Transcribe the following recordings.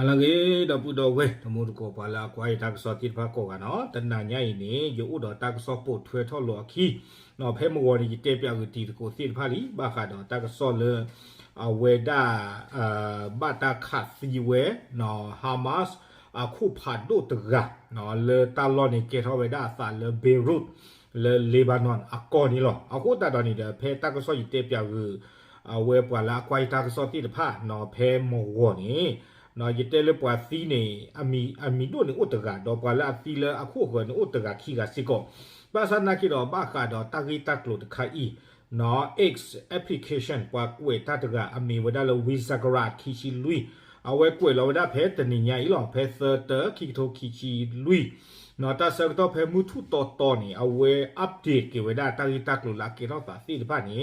နာလကေဒပူတော်ဝဲတမို့ကိုပါလာကွာတက်စောတိဖာကိုကနော်တနညာရင်နေယူဥတော်တက်စောပို့ထွေထော်လော်ခီနော်ဖဲမဝရီတေပြကူတီကိုသိဖာလီဘာခါတော့တက်စောလေအဝေဒာအာဘတာခတ်စီဝဲနော်ဟာမတ်အခုဖာဒိုတဂါနော်လေတာလော်နီကေထောဝေဒာဆာလေဘေရုတ်လေလေဘာနွန်အကောနီလောအခုတတော်နေတဲ့ဖဲတက်စောရီတေပြကူအဝဲပွာလာကွာတက်စောတိတဖာနော်ဖဲမဝနီ နော်ယတဲလေပွာစီနေအမီအမီတို့နေဥတကတော့ပွာလာအစီလအခုခွန်ဥတကခီကစီကောဘာသနာကီတော့ဘာခါတော့တဂီတက်လို့တခါဤနော် X application ပွာကွေတတကအမီဝဒါလဝီဇဂရာခီချီလူအဝဲကွေလောဒါဖဲတနိညာဤလောဖဲသတခီတိုခီချီလူနော်တဆကတော့ဖဲမှုထုတော်တော်နေအဝဲ update ကေဝဒါတဂီတက်လို့လာကေတော့ပါစီတပါနေ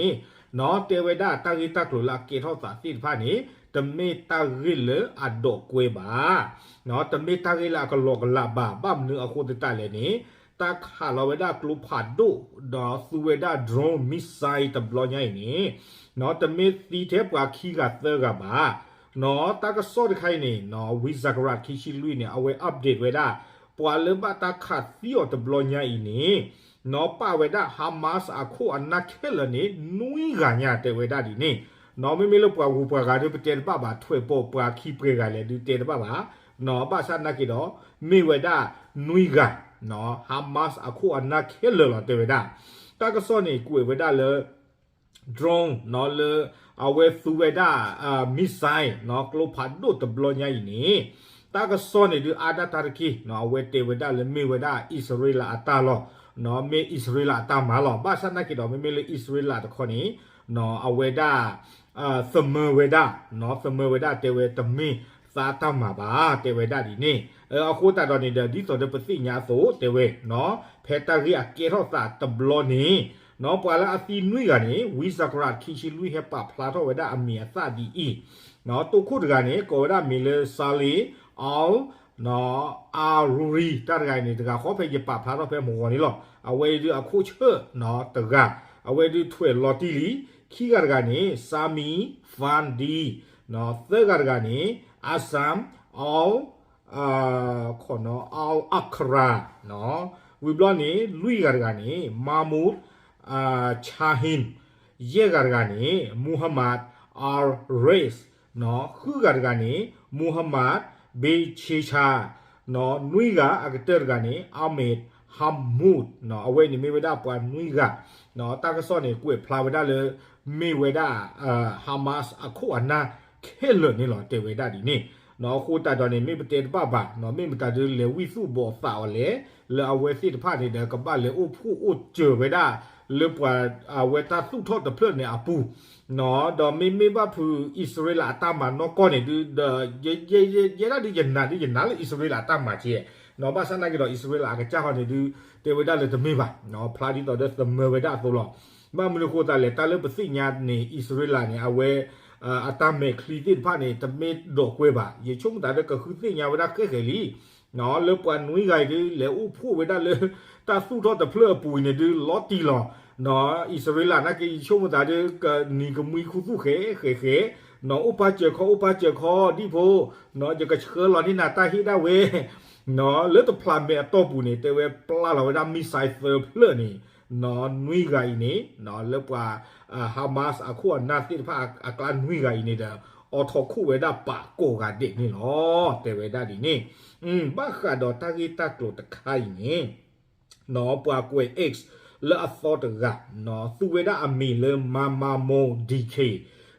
နော်တေဝဒါတဂီတက်လို့လာကေတော့ပါစီတပါနေ တမေတာဂီလအဒိုကွေပါနော်တမေတာဂီလာကလောကလာဘာဘမ်နုအခုတတလည်းနေတာခါလဝဒကလူဖာဒိုဒါသူဝဒဒရုန်းမစ်ဆိုင်တဘလညိုင်နေနော်တမေတီတဲ့ပွားခီကသကပါနော်တာကစောတခိုင်နေနော်ဝီဇဂရတ်ခီရှိလူနေအဝဲ update ဝဒပွာလဘတာခတ်သီယတဘလညိုင်နေနော်ပါဝဒဟာမတ်အခုအနခဲလနေနွီကညာတဲ့ဝဒဒီနေ နော်မေမေလို့ပွားဝူပွားကတဲ့ပတဲ့ပပါထွေပေါ်ပွားခီပရေကလည်းဒီတဲ့ပပါနော်ပါစနာကီတော့မေဝဒနွီကနော်ဟာမတ်အခုအနခဲလလတဲ့ဝဒတာကစောနေကွေဝဒလေ drone နော်လေအဝဲသူဝဒအာမစ်ဆိုင်နော်ကလိုဖတ်ဒိုတဘလညာယီနေတာကစောနေဒီအာဒတာရကီနော်အဝဲတေဝဒလေမေဝဒဣစရေလအတာလောနော်မေဣစရေလအတာမာလောဘာစနာကီတော့မေမေလေဣစရေလတခေါနီနော်အဝဲဒါ အာသမဝေဒနော်သမဝေဒတေဝတမင်းသာတမှာပါတေဝဒဒီနေအခုတတော်နေတဲ့ဒီဆိုတဲ့ပစိညာဆိုတေဝနော်ဖဲတရီအကေရောသာတဘလောနေနော်ပွာလာအစီနွိကနေဝီဇကရာခီချီလူဟပဖလာတော့ဝဒအမီအသဒီအီနော်တုခုတကနေကောရမီလေဆာလီအော်နော်အာရူရီတရဂိုင်နေတကခေါ်ဖေးပဖလာတော့ဖဲမော်နီလောအဝဲဒီအခုချေနော်တကအဝဲဒီထွေလော်တီလီ ခီကရကနေစာမီဖန်ဒီနော်သက်ကရကနေအဆမ်အော်အာခေါ်နော်အော်အခရာနော်ဝီဘလနေလူရကနေမာမူဒ်အာချာဟင်ယေဂရကနေမူဟမ္မဒ်အာရေစ်နော်ခုဂရကနေမူဟမ္မဒ်ဘေချေချာနော်နွိကအကတက်ကနေအာမေဒ်ဟမ်မူဒ်နော်အဝဲနေမေဝဒပွား နွိကနော်တာကစောနေကွေဖလာဝဒလေမေဝဒအာဟာမတ်စ်အခုအနာခဲလနေလောတေဝဒဒီနေနော်ခိုတာတော်နေမေပတေပပနော်မေမတာဒလေဝိစုဘောသာလေလေအဝဲစစ်ဖာနေတဲ့ကပလေအိုဖူအိုကျေဝဒလေပွာအဝဲတာစုထော့တဖလနေအပူနော်ဒေါ်မေမေဘဖူဣသရေလအတမနော်ကောနေဒီယေယေယေယေလာဒီယနာဒီယနာလေဣသရေလအတမချီ နော်ဘာစနာကတော့ဣသရေလအကကြာဟောနေဒီတေဝဒလေတမေပါနော်ဖလာဒီတော့တဲ့သမဝဒဆိုလောမမလူခိုတာလေတာလေပစိညာနေဣသရေလနေအဝဲအတမေခလီတိဖာနေတမေဒိုကွေပါယေချုံတာတဲ့ကခုသိညာဝဒခဲခဲလီနော်လေပွားနွိဂိုင်ဒီလေဥဖို့ဝဒလေတာစုတော့တဖလပူနေဒီလော်တီလောနော်ဣသရေလနကေချုံတာတဲ့ကနီကမွီခုစုခဲခဲခဲနော်ဥပကြခောဥပကြခောဒီဖို့နော်ကြကချေလော်ဒီနာတာဟိဒဝေ နော်လေတဖလာမေအတော့ပူနေတေဝဲပလာလောဝဒမီဆိုင်ဖလဖလနေနော်နွိဂိုင်နေနော်လေပွာဟာမတ်စ်အခုအနာတိဖာအကလနွိဂိုင်နေတာအော်ထခုဝေဒပါကိုကတဲ့နေလောတေဝေဒဒီနေอืมဘာခါတော့တာဂီတာကလိုတခိုင်နေနော်ပွာကွေ x လာအသောတကနော်သူဝေဒအမီလေမမမော dk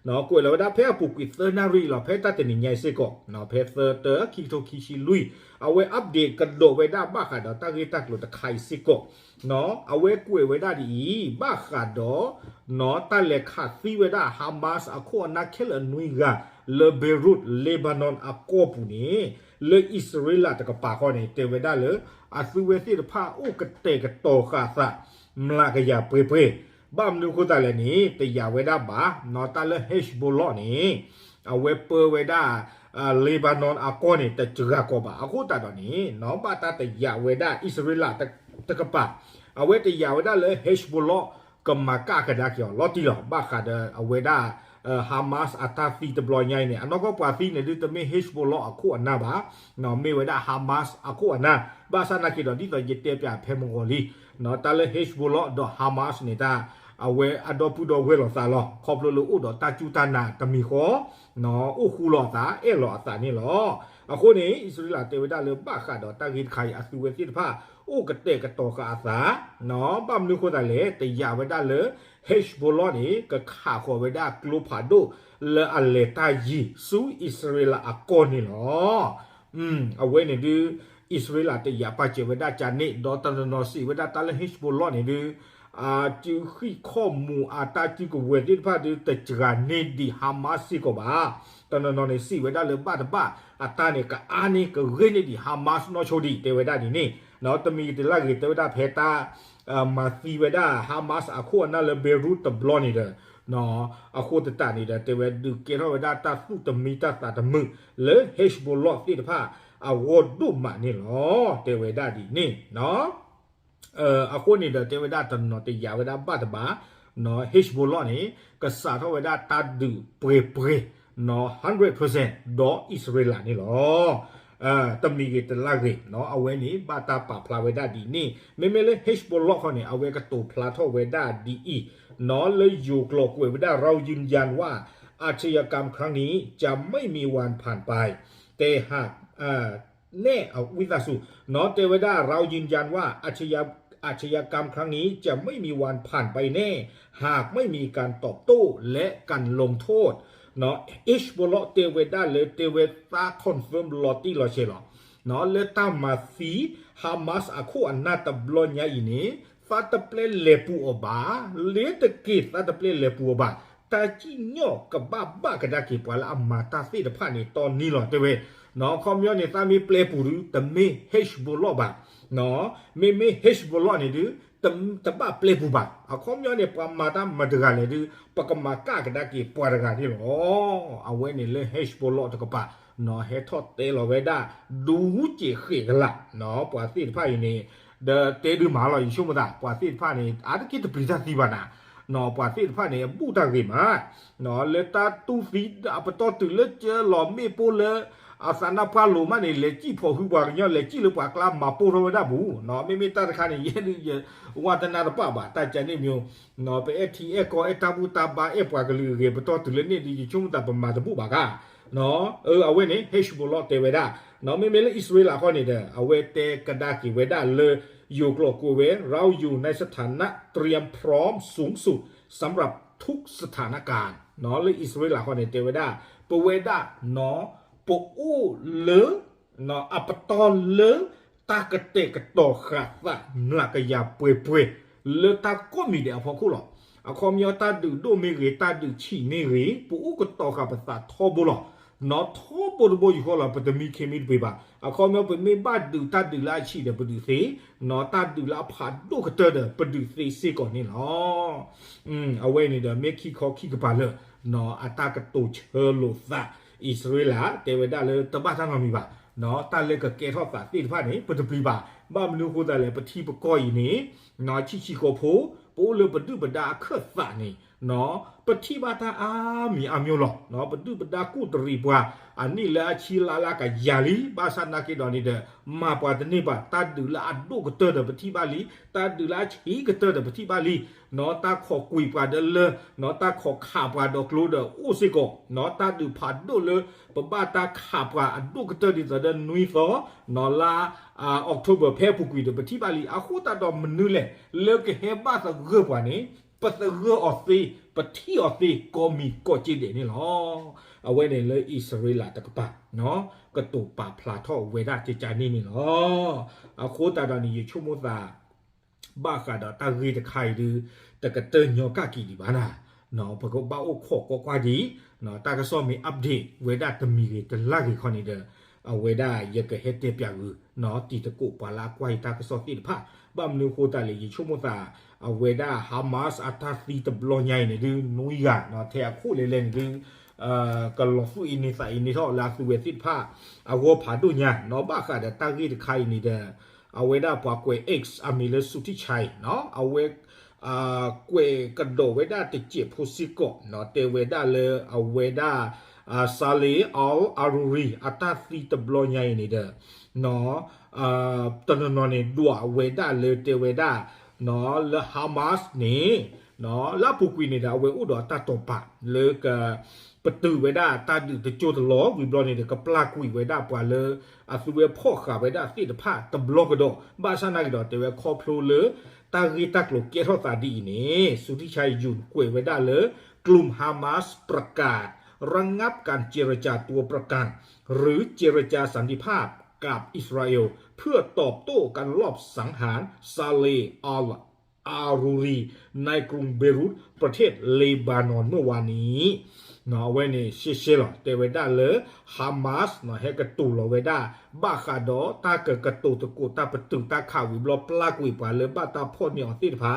နော်ကိုလောဒါဖဲပူကွီသနာရီလောဖဲတတဲ့ညိုင်စေကောနော်ဖဲသတခီတိုခီရှိလူအဝဲ update ကဒိုဝေဒါဘာခါတော့တာဂီတာကလိုတခိုင်စေကောနော်အဝဲကွေဝေဒါဒီဘာခါတော့နော်တလက်ခါသီဝေဒါဟာမတ်အခုအနာခဲလနွီကလေဘေရုတ်လေဘနွန်အကောပူနေလေဣသရေလတကပါခေါနေတေဝေဒါလေအသုဝေတိတဖာအိုကတေကတောခါသမလာကရပွေပွေ ဘာမနုခတလည်းနေတရဝေဒါဘာနော်တလည်းဟက်ဘောလောနေအဝဲပဝေဒါအာလေဘနွန်အကောနေတကြကကောပါအခုတတော်နေနော်ပါတတရဝေဒါဣသရေလတတကပါအဝဲတရဝေဒါလေဟက်ဘောလောကမကကဒါကျော်လော်တီလောဘာခါဒအဝေဒါ ဟာမတ်အတာဖီတဘလညိုင်းနေအနောက်ကပါဖီနေဒီတမေဟစ်ဘလောအခုအနာပါနော်မေဝဒဟာမတ်အခုအနာဘာသာနာကီတော့ဒီတော့ရတဲ့ပြဖဲမငော်လီနော်တလည်းဟစ်ဘလောတော့ဟာမတ်နေတာ အဝဲအတော့ပူတော့ဝဲလောသာလောခေါပလိုလိုဥတော့တာကျူတနာတမီခေါ်နော်ဥခုလောသာအဲ့လောအတာနေလောအခုနေဣသရေလတေဝဒလေဘခါတော့တာဂိခိုင်အစုဝဲစစ်ဖာဥကတဲ့ကတော်ကအသာနော်ပမနုခိုတလေတရဝဒလေ Hezbollah ni ke kha ko weda klopado le aleta yi su Israel akon ni lo um awe ni du Israel te ya pa che weda cha ni do ta no si weda ta le Hezbollah ni du အာကျူခိခောမူအာတာကျူကဝေဒီဖာဒီတချရာနေဒီဟာမတ်စီကဘာတနနော်နေစီဝေဒါလေဘတ်ဘာအတာနေကအာနေကရနေဒီဟာမတ်နော်ချိုဒီတေဝေဒါဒီနေနော်တမီတလကေတေဝေဒါဖေတာအာမာစီဝေဒါဟာမတ်အခုအနာလေဘေရူတဘလောနေတယ်နော်အခုတတနေတဲ့တေဝေဒုကေရောဝေဒါတာစုတမီတာတာတမလေဟေရှ်ဘလော့ဒီတဖာအဝတ်ဒုမနေလောတေဝေဒါဒီနေနော် အခုနေတဲ့တေဝဒတနော်တေယဝဒပတ်ဘာနော် Hezbollah နေကစားတော့ဝဒတတ်ဒူပရေပရေနော်100%တော့ Israel နေလောအဲတမီကတလာကေနော်အဝဲနေဘာတာပါဖလာဝဒဒီနေမေမေလေ Hezbollah ခေါနေအဝဲကတူဖလာတော့ဝဒဒီအီနော်လေယူကလောကွေဝဒเรายืนยันว่าอาชญากรรมครั้งนี้จะไม่มีวันผ่านไป แต่หากอ่า แน่เอาวิสาสุนอเตเวดาเรายืนยันว่าอาชญาอาชญากรรมครั้งนี้จะไม่มีวันผ่านไปแน่ หากไม่มีการตอบโต้และการลงโทษเนาะอิชโบลเตเวดาเลเตเวตาคอนเฟิร์มลอตตี้ลอเชลเนาะเลตามาซีฮามาสอาคูอันนาตบลอนยาอินีฟาตเปลเลปูอบาเลตกิฟาตเปลเลปูอบาตาจิโนกับบาบากระดากิปวาลามาตาซีดผ่านในตอนนี้หรอเตเว နော်ခေါမျောနေသမီပလေပူရူတမေဟက်ဘလောဘာနော်မေမေဟက်ဘလောနေဒူတမ်တဘပလေပူဘာအခေါမျောနေပမာတာမဒဂါလေဒူပကမကကဒါကေပွာရဂါဒီလောအဝဲနေလေဟက်ဘလောတကပါနော်ဟဲထော့တေလောဝဲဒါဒူချေခေကလာနော်ပွာစီတဖာယနေဒတေဒူမာလောယရှုမတာပွာစီတဖာနေအာတကိတပရိသစီဘာနာ nó quả tiết phát này bu ta gì mà nó lệ ta tu phí à bắt đầu từ lệ chơi lò mê po lệ à sa na pa lù mà này lệ chỉ phổ hữu quả nhau lệ chỉ lù quả clam mà po rồi đã bù nó mê mê ta khai này yên đi giờ qua ta na pa ba ta chân này miêu nó bị ft e có e ta bu ta ba e quả cái lư ghê bắt đầu từ lệ này đi chung ta bầm mà ta bu ba cả nó ừ à quên này hezbollah te về đã nó mê mê lệ israel à con này đó à quên te kada ki về đã lệ อยู่กลกูเวเราอยู่ในสถานะเตรียมพร้อมสูงสุดสำหรับทุกสถานการณ์เนาะเลยอิสราเอลคนในเตวดาปเวดาเนาะ ပိုအိုလေနော်အပတော်လေတာကတဲ့ကတော့ခါသနာကရပွေပွေလေတာကိုမီတဲ့အဖို့ခုလောအခေါ်မြောတာဒူဒိုမီရေတာဒူချီနေရေပူကတော့ခါပသသောဘလောနော်သောပေါ်ဘိုယခလာပတမီခေမီပေပါအခေါ်မြောပမေဘတ်ဒူတာဒူလာချီတဲ့ပဒူစေနော်တာဒူလာဖာဒိုကတဲ့ပဒူစေစေကောနေလောอืมအဝဲနေတယ်မေခီခေါခီကပါလောနော်အတာကတိုချေလောသာ ဣသရေလတေဝဒလေတပတ်သံမီပါနော်တလက်ကကဲထော့ပါတိဖာနေပဒပီပါဘာမလူခိုးတယ်လေပတိပကောဤနေနော်ချီချီကိုဖိုးပိုးလပဒုပဒါခတ်ဖာနေ နော်ပတိဘာတာအာမီအမျိုးလောနော်ပဒုပဒါကုတရီပွားအနိလာချီလာလာကယာလီဘာသနာကေတော်နေတဲ့မာပွားတနေပါတတ်ဒူလာအဒုကတဲ့ပတိပါလီတတ်ဒူလာချီကတဲ့ပတိပါလီနော်တာခေါ်ကွေပါဒလနော်တာခေါ်ခါပါဒကလိုဒအိုစီကိုနော်တာဒူဖာဒိုလပပတာခါပါအဒုကတဲ့ဒီတဲ့နွီသောနော်လာအာအောက်တိုဘာဖဲပူကွေတဲ့ပတိပါလီအခုတတော်မနုလေလေကဟေဘာသဂပွားနေ ပတရအော်စီပတိအော်စီကိုမီကိုကြည့်တယ်နေလောအဝဲနေလေဣသရေလတကပါနော်ကတူပါဖလာထောဝေဒကြကြနေနေလောအခုတတော်နေချုံမသာဘာခါဒတာရီတခိုင်ဒီတကတညောကကီဒီဘာနာနော်ဘကောဘာအိုခောကောကွာဒီနော်တာကစောမီ update ဝေဒတမီရီတလာကြီးခေါနေတဲ့ အဝေဒာယကဟေတေပြာကူနော်တီတကုပလာကွိုင်တာကစောတိဖာဘမ်နုခိုတာလေချုံမတာအဝေဒာဟာမတ်အတာသီတဘလောညိုင်နေဒီနူယာနော်ထဲအခုလေလေနေအကလောဆူအင်းနိစာအင်းနိထောလာဆူဝေတိဖာအဝေါဖာဒုညာနော်ဘခါဒတာဂီတခိုင်နေတဲ့အဝေဒာပွားကွေ X အမီလစုတိချိုင်နော်အဝေအာကွေကဒိုဝေဒာတိချေဖူစီကောနော်တေဝေဒာလေအဝေဒာ กเนาะเตเวดาเลอเวดาอ่าซาลีอัลอารูรีอัตาซีตบลอใหญ่นี่เด้อเนาะอ่าตอนนอนนี่ดัวเวดาเลเตเวดาเนาะเลฮามาสนี่เนาะลาปุกวีนี่ดาเวอุดอตาตปะเลกะ ปตือไว้ได้ตาดึกตะโจตะล้อวิบลอนี่ก็ปลากุยไว้ได้ปว่าเลยอาสุเวพ่อขาไว้ได้สิตะผ้าตะบล็อกกระดอบาซานาก็ดอแต่เวคอพลูเลยตากีตักโลเกทอตาดีนี่สุทธิชัยยุนกวยไว้ได้เลยกลุ่มฮามาสประกาศ ระงงับการเจรจาตัวประกัน หรือเจรจาสันติภาพกับอิสราเอล เพื่อตอบโต้การลอบสังหารซาเลอัลอารูรี ในกรุงเบรุตประเทศเลบานอนเมื่อวานนี้เนาเวนี่เชเชลเตเวดาเลฮามาสนาะเฮกะตูลเวดาบาคาดอตาเกิดกะตูตะกูตาปะตึงตาขาววิบลอปลากวิปาเลบาตาพ่อเนี่ยติดผา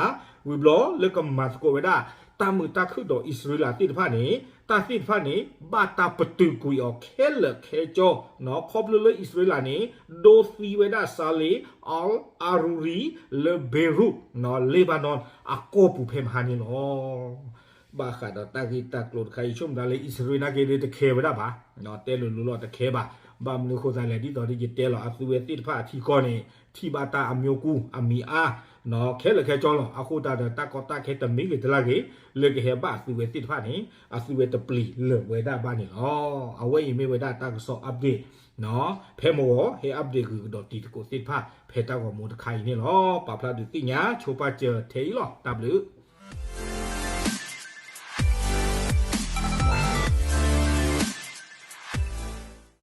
วิบลอเลก็มาสโกเวดา ตามือตาคือดออิสราเอลติดผานี้ตาติดผานี้บาตาปะตึงกุยออกเคเลเคจอเนาะครอบเลอิสราเอลนี้โดซีเวดาซาเลอัลอารูรีเลเบรุตเนาะเลบานอนอาโกปูเพมฮานีเนาะ ဘာခါတော့တာဂီတာကလုတ်ခိုင်ချုံဒါလေဣစရိနာကေလေတခဲဗဒါပါနော်တဲလူလူလောတခဲပါဘာမနုခိုဆိုင်လေဒီတော်ဒီတဲလောအသူဝဲတိတဖာထီကောနေထီဘာတာအမျိုးကူအမီအား နော်ခဲလခဲကြောင်းလောအခုတာတကောတာခဲတမီကေတလာကေလေကေဟဘာသူဝဲတိတဖာနေအသူဝဲတပလီလေဝဲဒါဘာနေလောအဝဲယမေဝဲဒါတာကဆောအပ်ဒေနော်ဖဲမောဟေအပ်ဒေကူတော့တီတကိုတိတဖာဖဲတာကောမိုတခိုင်နေလောပပလာဒူတိညာချိုပါချေထေလော W